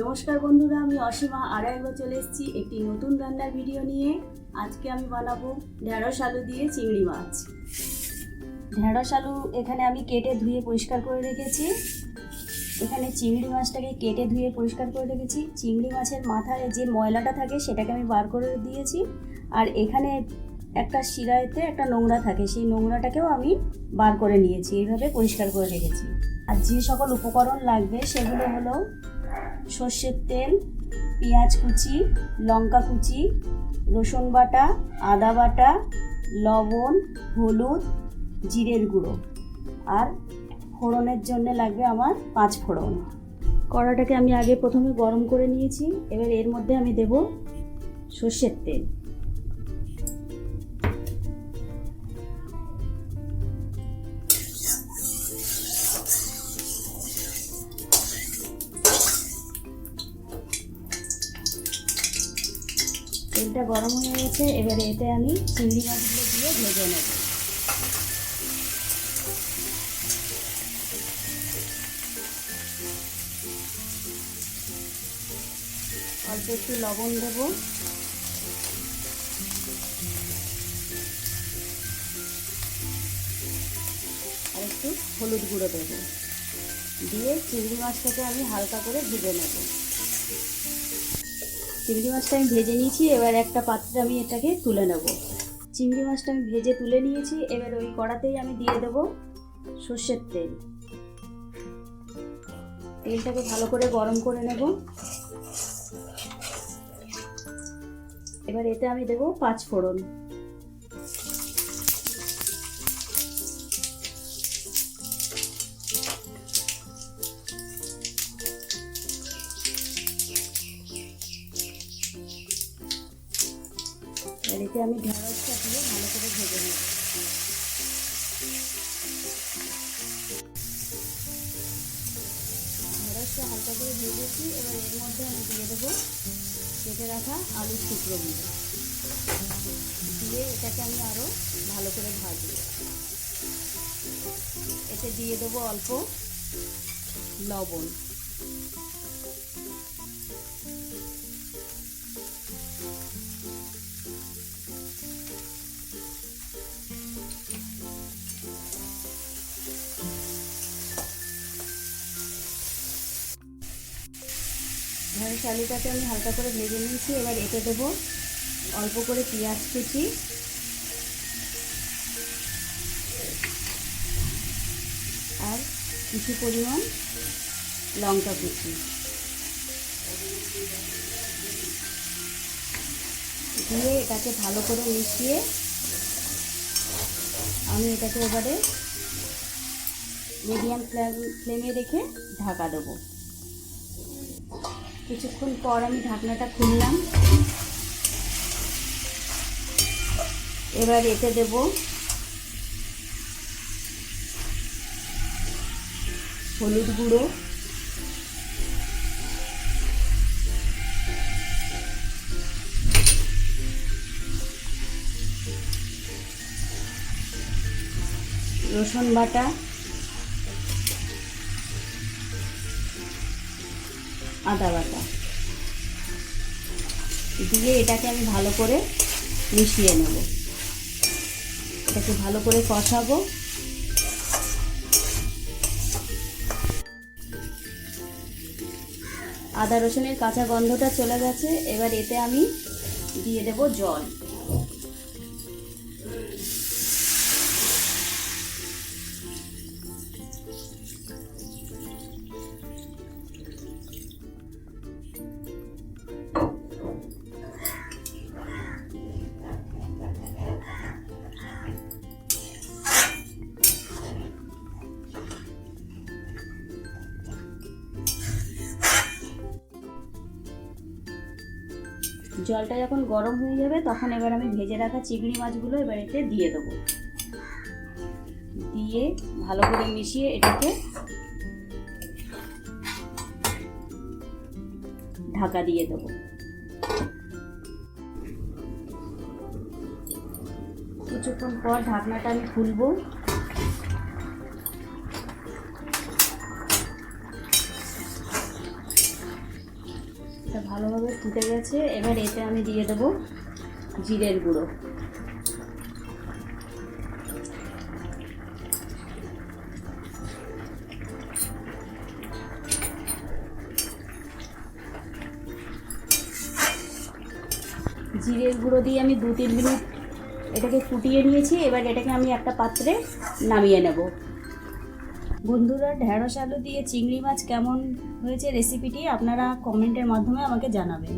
নমস্কার বন্ধুরা, আমি অসীমা। একবার চলে এসেছি একটি নতুন রান্নার ভিডিও নিয়ে। আজকে আমি বানাবো ঢেঁড়স আলু দিয়ে চিংড়ি মাছ। ঢেঁড়স আলু এখানে আমি কেটে ধুয়ে পরিষ্কার করে রেখেছি। এখানে চিংড়ি মাছটাকে কেটে ধুয়ে পরিষ্কার করে রেখেছি। চিংড়ি মাছের মাথায় যে ময়লাটা থাকে সেটাকে আমি বার করে দিয়েছি। আর এখানে একটা শিরাইতে একটা নোংরা থাকে, সেই নোংরাটাকেও আমি বার করে নিয়েছি। এইভাবে পরিষ্কার করে রেখেছি। আর যে সকল উপকরণ লাগবে সেগুলো হলো সর্ষের তেল, পেঁয়াজ কুচি, লঙ্কা কুচি, রসুন বাটা, আদা বাটা, লবণ, হলুদ, জিরের গুঁড়ো। আর ফোড়নের জন্য লাগবে আমার পাঁচ ফোড়ন। কড়াটাকে আমি আগে প্রথমে গরম করে নিয়েছি, এবার এর মধ্যে আমি দেব সর্ষের তেল। তেলটা গরম হয়ে গেছে, এবারে এতে আমি চিংড়ি মাছগুলো দিয়ে ভেজে নেব। অল্প একটু লবণ দেবো। আর একটু হলুদ গুঁড়ো দেবো। দিয়ে চিংড়ি মাছটাকে আমি হালকা করে ভেজে নেব। চিংড়ি মাছটা আমি ভেজে নিয়েছি, এবার একটা পাত্রে আমি এটাকে তুলে নেব। চিংড়ি মাছটা আমি ভেজে তুলে নিয়েছি, এবার ওই কড়াতেই আমি দিয়ে দেবো সর্ষের তেল। তেলটাকে ভালো করে গরম করে নেব। এবার এতে আমি দেবো পাঁচ ফোড়ন এতে আমি ঢেঁড়সটা দিয়ে ভালো করে ভেজে নেব। ঢেঁড়সটা হালকা করে ভেজেছি, এবার এর মধ্যে আমি দিয়ে দেবো কেটে রাখা আলুর টুকরোগুলো দিয়ে। এটাকে আমি আরও ভালো করে ভাজবো। এতে দিয়ে দেবো অল্প লবণ। আলুটাকে আমি হালকা করে ভেজে নিয়েছি, এবার এতে দেবো অল্প করে পেঁয়াজ কুচি। আর কিছু পরিমাণ লঙ্কা কুচি। দিয়ে এটাকে ভালো করে মিশিয়ে আমি এটাকে এবারে মিডিয়াম ফ্লেমে রেখে ঢাকা দেবো। কিছুক্ষণ পর আমি ঢাকনাটা খুললাম। এবার এতে দেব হলুদ গুঁড়ো। রসুন বাটা। আদা বাটা। দিয়ে এটাকে আমি ভালো করে মিশিয়ে নেব। এটাকে ভালো করে কষাবো। আদা রসুনের কাঁচা গন্ধটা চলে গেছে। এবার এতে আমি দিয়ে দেব জল। জলটা যখন গরম হয়ে যাবে, তখন এবার আমি ভেজে রাখা চিংড়ি মাছগুলো এবার এতে দিয়ে দেবো। দিয়ে ভালো করে মিশিয়ে এটাকে ঢাকা দিয়ে দেবো। কিছুক্ষণ পর ঢাকনাটা আমি খুলবো। ভালোভাবে ফুটে গেছে। এবার এতে আমি দিয়ে দেবো জিরের গুঁড়ো। জিরের গুঁড়ো দিয়ে আমি দু তিন মিনিট এটাকে ফুটিয়ে নিয়েছি। এবার এটাকে আমি একটা পাত্রে নামিয়ে নেব। বন্ধুরা ঢ্যাঁড়স আলু দিয়ে চিংড়ি মাছ কেমন হয়েছে রেসিপিটি আপনারা কমেন্টের মাধ্যমে আমাকে জানাবেন।